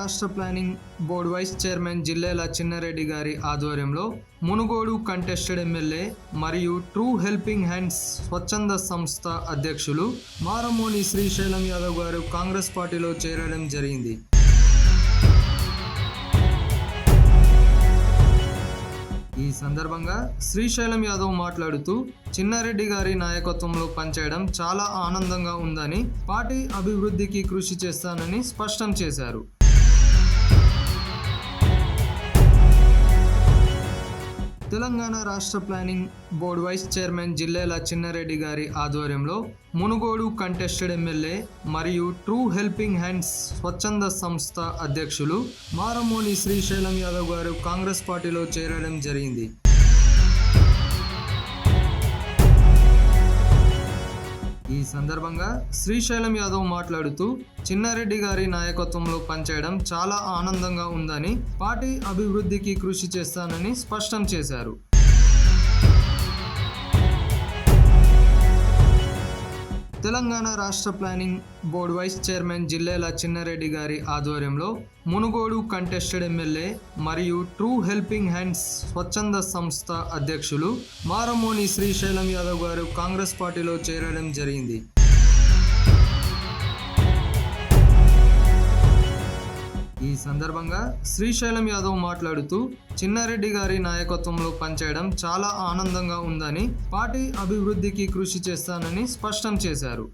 రాష్ట్ర planning board vice chairman Jillela Chinnareddy గారి ఆధ్వర్యంలో మునుగోడు కంటెస్టెడ్ ఎమ్మెల్యే మరియు ట్రూ హెల్పింగ్ హ్యాండ్స్ స్వచ్ఛంద సంస్థ అధ్యక్షులు మారమోని శ్రీశైలం యాదవ్ గారు కాంగ్రెస్ పార్టీలో చేరడం జరిగింది. ఈ సందర్భంగా శ్రీశైలం యాదవ్ మాట్లాడుతూ చిన్నారెడ్డి గారి నాయకత్వంలో పనిచేయడం చాలా ఆనందంగా ఉందని పార్టీ అభివృద్ధికి కృషి చేస్తానని స్పష్టం చేశారు. తెలంగాణ రాష్ట్ర planning board vice chairman Jillela Chinnareddy గారి ఆధ్వర్యంలో మునుగోడు కంటెస్టెడ్ ఎమ్మెల్యే మరియు ట్రూ హెల్పింగ్ హ్యాండ్స్ స్వచ్ఛంద సంస్థ అధ్యక్షులు మారమోని శ్రీశైలం యాదవ్ గారు కాంగ్రెస్ పార్టీలో చేరడం జరిగింది. ఈ సందర్భంగా శ్రీశైలం యాదవ్ మాట్లాడుతూ చిన్నారెడ్డి గారి నాయకత్వంలో పనిచేయడం చాలా ఆనందంగా ఉందని పార్టీ అభివృద్ధికి కృషి చేస్తానని స్పష్టం చేశారు. తెలంగాణ రాష్ట్ర planning board vice chairman Jillela Chinnareddy గారి ఆధ్వర్యంలో మునుగోడు కంటెస్టెడ్ ఎమ్మెల్యే మరియు ట్రూ హెల్పింగ్ హ్యాండ్స్ స్వచ్ఛంద సంస్థ అధ్యక్షులు మారమోని శ్రీశైలం యాదవ్ గారు కాంగ్రెస్ పార్టీలో చేరడం జరిగింది. ఈ సందర్భంగా శ్రీశైలం యాదవ్ మాట్లాడుతూ చిన్నారెడ్డి గారి నాయకత్వంలో పనిచేయడం చాలా ఆనందంగా ఉందని పార్టీ అభివృద్ధికి కృషి చేస్తానని స్పష్టం చేశారు.